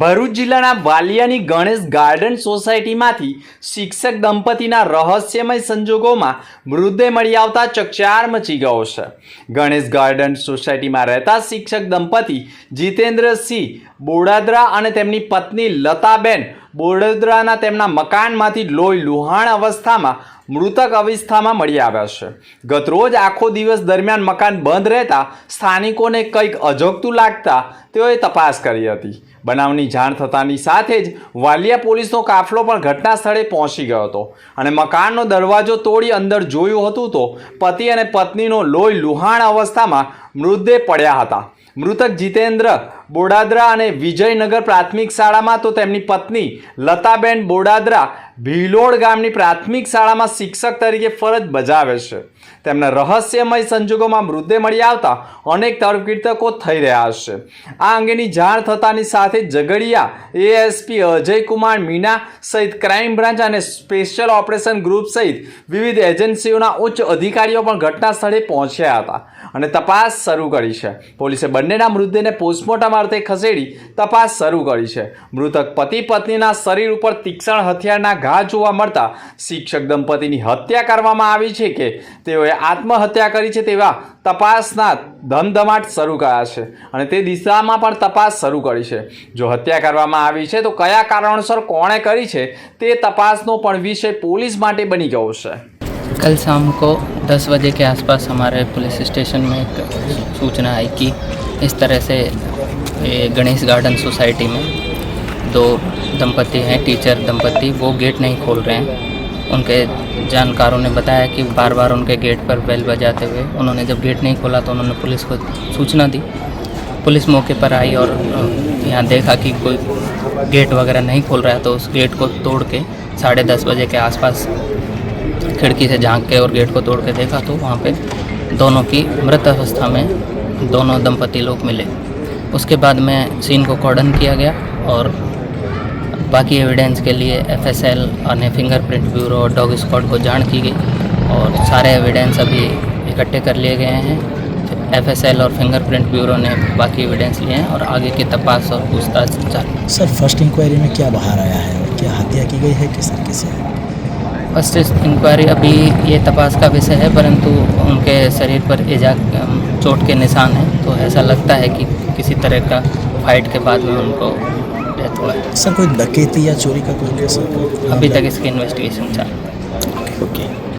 ભરૂચ જિલ્લાના વાલિયાની ગણેશ ગાર્ડન સોસાયટીમાંથી શિક્ષક દંપતીના રહસ્યમય સંજોગોમાં મૃતદેહ મળી આવતા ચકચાર મચી ગયો છે. ગણેશ ગાર્ડન સોસાયટીમાં રહેતા શિક્ષક દંપતી જીતેન્દ્રસિંહ બોડાદરા અને તેમની પત્ની લતાબેન બોડોદરાના તેમના મકાનમાંથી લોહી લુહાણ અવસ્થામાં મૃતક અવસ્થામાં મળી આવ્યા છે. ગતરોજ આખો દિવસ દરમિયાન મકાન બંધ રહેતા સ્થાનિકોને કંઈક અજગતું લાગતા તેઓએ તપાસ કરી હતી. બનાવની જાણ થતાની સાથે જ વાલિયા પોલીસનો કાફલો પણ ઘટના સ્થળે પહોંચી ગયો હતો અને મકાનનો દરવાજો તોડી અંદર જોયું હતું તો પતિ અને પત્નીનો લોહી લુહાણ અવસ્થામાં મૃતદેહ પડ્યા હતા. મૃતક જીતેન્દ્ર બોડાદરા અને વિજયનગર પ્રાથમિક શાળામાં તો તેમની પત્ની લતાબેન બોડાદરા ભીલોડ ગામની પ્રાથમિક શાળામાં શિક્ષક તરીકે ફરજ બજાવે છે. તેમના રહસ્યમય સંજોગોમાં મૃતદેહ મળી આવતા અનેક તરકીર્તકો થઈ રહ્યા છે. આ અંગેની જાણ થતાની સાથે ઝઘડિયા એએસપી અજયકુમાર મીના સહિત ક્રાઇમ બ્રાન્ચ અને સ્પેશિયલ ઓપરેશન ગ્રુપ સહિત વિવિધ એજન્સીઓના ઉચ્ચ અધિકારીઓ પણ ઘટના સ્થળે પહોંચ્યા હતા અને તપાસ શરૂ કરી છે. પોલીસે બંનેના મૃતદેહને પોસ્ટમોર્ટમ અર્થે ખસેડી તપાસ શરૂ કરી છે મૃતક પતિ પત્નીના શરીર ઉપર તીક્ષ્ણ હથિયારના ઘા જોવા મળતા શિક્ષક દંપતીની હત્યા કરવામાં આવી છે કે તેઓએ આત્મહત્યા કરી છે તેવા તપાસના ધમધમાટ શરૂ કર્યા છે અને તે દિશામાં પણ તપાસ શરૂ કરી છે જો હત્યા કરવામાં આવી છે તો કયા કારણોસર કોણે કરી છે તે તપાસનો પણ વિષય પોલીસ માટે બની ગયો છે कल शाम को 10 बजे के आसपास हमारे पुलिस स्टेशन में एक सूचना आई कि इस तरह से गणेश गार्डन सोसाइटी में दो दंपति हैं, टीचर दंपति वो गेट नहीं खोल रहे हैं। उनके जानकारों ने बताया कि बार बार उनके गेट पर बेल बजाते हुए उन्होंने जब गेट नहीं खोला तो उन्होंने पुलिस को सूचना दी। पुलिस मौके पर आई और यहाँ देखा कि कोई गेट वगैरह नहीं खोल रहा है तो उस गेट को तोड़ के साढ़े दस बजे के आसपास खिड़की से झाँक के और गेट को तोड़ के देखा तो वहाँ पे दोनों की मृत अवस्था में दोनों दंपति लोग मिले। उसके बाद में सीन को कॉर्डन किया गया और बाकी एविडेंस के लिए एफएसएल અને फिंगरप्रिंट ब्यूरो और डॉग स्क्वाड को जान की गई और सारे एविडेंस अभी इकट्ठे कर लिए गए हैं। एफएसएल और फिंगरप्रिंट ब्यूरो ने बाकी एविडेंस लिए हैं और आगे की तपास और पूछताछ चालू सर फ़र्स्ट इंक्वायरी में क्या बाहर आया है और क्या हत्या की गई है? किस तरीके से? है फ़र्स्ट इंक्वायरी अभी ये तपास का विषय है परंतु उनके शरीर पर एजा चोट के निशान हैं तो ऐसा लगता है कि किसी तरह का फाइट के बाद में उनको डेथ हुआ है। सर कोई डकैती या चोरी का कोई केस अभी तक इसकी इन्वेस्टिगेशन चल है। ओके